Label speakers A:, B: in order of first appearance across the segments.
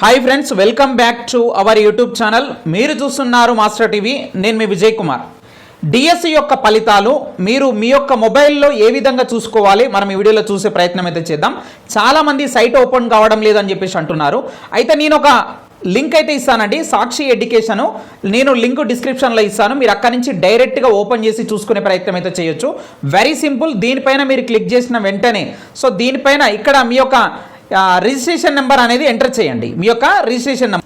A: Hi friends welcome back to our YouTube channel మీరు చూస్తున్నారు master TV నేను మీ Vijay Kumar DSC యొక్క ఫలితాలు మీరు మీ యొక్క మొబైల్లో ఏ విధంగా చూసుకోవాలి? మనం ఈ వీడియోలో చూసే ప్రయత్నం అయితే చేద్దాం. చాలామంది సైట్ ఓపెన్ కావడం లేదని చెప్పేసి అంటున్నారు. అయితే నేను ఒక లింక్ అయితే ఇస్తానండి. సాక్షి ఎడ్యుకేషన్ నేను లింక్ డిస్క్రిప్షన్లో ఇస్తాను. మీరు అక్కడి నుంచి డైరెక్ట్గా ఓపెన్ చేసి చూసుకునే ప్రయత్నం అయితే చేయొచ్చు. వెరీ సింపుల్ దీనిపైన మీరు క్లిక్ చేసిన వెంటనే సో దీనిపైన ఇక్కడ మీ యొక్క రిజిస్ట్రేషన్ నెంబర్ అనేది ఎంటర్ చేయండి. మీ యొక్క registration number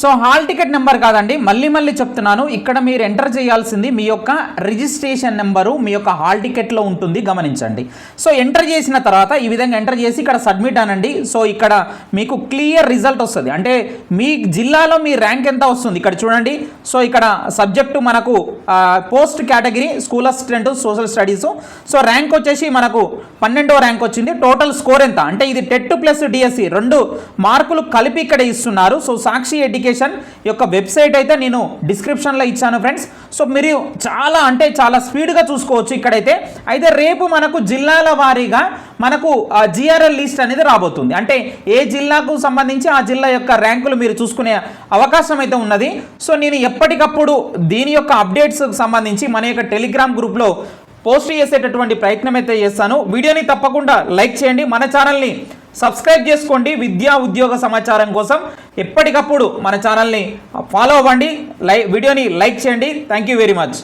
A: so hall ticket number కాదండి మళ్ళీ మళ్ళీ చెప్తున్నాను ఇక్కడ మీరు ఎంటర్ చేయాల్సింది మీ యొక్క రిజిస్ట్రేషన్ నెంబరు మీ యొక్క హాల్ టికెట్లో ఉంటుంది గమనించండి. సో ఎంటర్ చేసిన తర్వాత ఈ విధంగా ఎంటర్ చేసి ఇక్కడ సబ్మిట్ అనండి. సో ఇక్కడ మీకు క్లియర్ రిజల్ట్ వస్తుంది. అంటే మీ జిల్లాలో మీ ర్యాంక్ ఎంత వస్తుంది? ఇక్కడ చూడండి. సో ఇక్కడ సబ్జెక్టు మనకు post category school assistant social studies. So rank వచ్చేసి మనకు పన్నెండో ర్యాంక్ వచ్చింది. టోటల్ స్కోర్ ఎంత? అంటే ఇది టెట్ ప్లస్ డిఎస్సి రెండు మార్కులు కలిపి ఇక్కడ ఇస్తున్నారు. సో సాక్షి ఎడ్యుకేషన్ యొక్క వెబ్సైట్ అయితే నేను డిస్క్రిప్షన్లో ఇచ్చాను ఫ్రెండ్స్. సో మీరు చాలా అంటే చాలా స్పీడ్గా చూసుకోవచ్చు ఇక్కడైతే. అయితే రేపు మనకు జిల్లాల వారీగా మనకు జిఆర్ఎల్ లిస్ట్ అనేది రాబోతుంది. అంటే ఏ జిల్లాకు సంబంధించి ఆ జిల్లా యొక్క ర్యాంకులు మీరు చూసుకునే అవకాశం అయితే ఉన్నది. సో నేను ఎప్పటికప్పుడు దీని యొక్క అప్డేట్స్కి సంబంధించి మన యొక్క టెలిగ్రామ్ గ్రూప్లో పోస్ట్ చేసేటటువంటి ప్రయత్నం అయితే చేస్తాను. వీడియోని తప్పకుండా లైక్ చేయండి. మన ఛానల్ని సబ్స్క్రైబ్ చేసుకోండి విద్యా ఉద్యోగ సమాచారం కోసం. ఎప్పటికప్పుడు మన ఛానల్ని ఫాలో అవ్వండి. లై వీడియోని లైక్ చేయండి. Thank you very much.